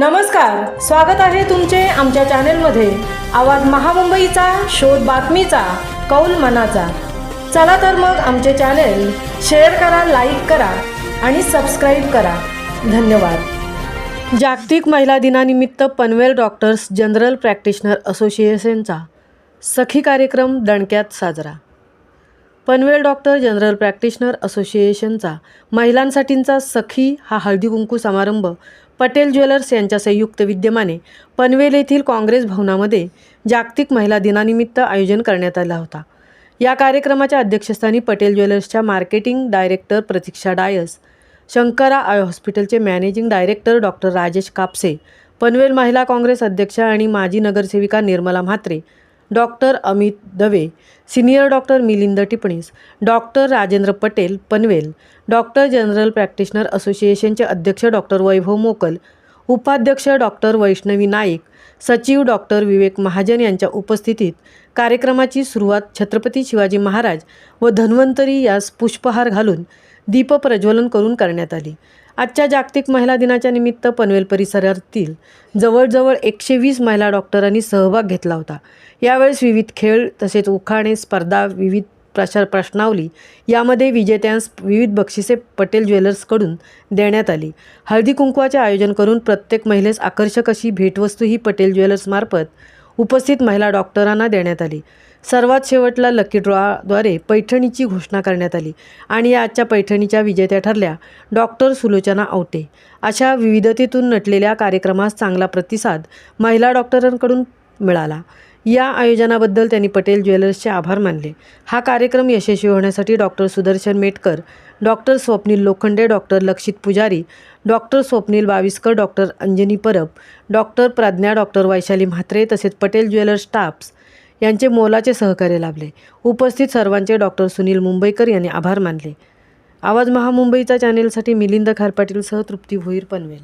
नमस्कार स्वागत आहे तुमचे आमच्या चॅनेलमध्ये. आवाज महामुंबईचा शोध बातमीचा कौल मनाचा. चला तर मग आमचे चॅनेल शेअर करा लाईक करा आणि सबस्क्राईब करा. धन्यवाद. जागतिक महिला दिनानिमित्त पनवेल डॉक्टर्स जनरल प्रॅक्टिशनर असोसिएशनचा सखी कार्यक्रम दणक्यात साजरा. पनवेल डॉक्टर जनरल प्रॅक्टिशनर असोसिएशनचा महिलांसाठींचा सखी हा हळदी कुंकू समारंभ पटेल ज्वेलर्स यांच्या संयुक्त विद्यमाने पनवेल येथील काँग्रेस भवनामध्ये जागतिक महिला दिनानिमित्त आयोजन करण्यात आला होता. या कार्यक्रमाच्या अध्यक्षस्थानी Patel ज्वेलर्सच्या marketing director Pratiksha Dias Shankara eye हॉस्पिटलचे managing director doctor Rajesh Kapse Panvel Mahila Congress अध्यक्षा आणि माजी नगरसेविका Nirmala Mhatre doctor Amit Dave senior doctor Milind Tipnis doctor Rajendra Patel Panvel doctor general practitioner असोसिएशनचे अध्यक्ष डॉक्टर वैभव मोकल उपाध्यक्ष doctor Vaishnavi Naik सचिव डॉक्टर विवेक महाजन यांच्या उपस्थितीत कार्यक्रमाची सुरुवात छत्रपती शिवाजी महाराज व धन्वंतरी यास पुष्पहार घालून दीपप्रज्वलन करून करण्यात आली. आजच्या जागतिक महिला दिनाच्या निमित्त पनवेल परिसरातील जवळजवळ एकशे वीस महिला डॉक्टरांनी सहभाग घेतला होता. यावेळेस विविध खेळ तसेच उखाणे स्पर्धा विविध प्रचार प्रश्नावली यामध्ये विजेत्यांस विविध बक्षिसे पटेल ज्वेलर्सकडून देण्यात आली. हळदी कुंकवाचे आयोजन करून प्रत्येक महिलेस आकर्षक अशी भेटवस्तू ही पटेल ज्वेलर्समार्फत उपस्थित महिला डॉक्टरांना देण्यात आली. सर्वात शेवटला लकी ड्रॉद्वारे पैठणीची घोषणा करण्यात आली आणि या आजच्या पैठणीच्या विजेत्या ठरल्या डॉक्टर सुलोचना आवटे अशा विविधतेतून नटलेल्या कार्यक्रमास चांगला प्रतिसाद महिला डॉक्टरांकडून मिळाला. या आयोजनाबद्दल त्यांनी पटेल ज्वेलर्सचे आभार मानले. हा कार्यक्रम यशस्वी होण्यासाठी doctor Sudarshan Metkar doctor Swapnil Lokhande doctor Lakshit Pujari doctor Swapnil Baviskar doctor Anjani Parab doctor Pradnya doctor Vaishali Mhatre तसेच पटेल ज्वेलर्स स्टाफ्स यांचे मोलाचे सहकार्य लाभले. उपस्थित सर्वांचे डॉक्टर सुनील मुंबईकर यांनी आभार मानले. आवाज महामुंबईचा चॅनेलसाठी मिलिंद खारपाटीलसह तृप्ती भोईर पनवेल.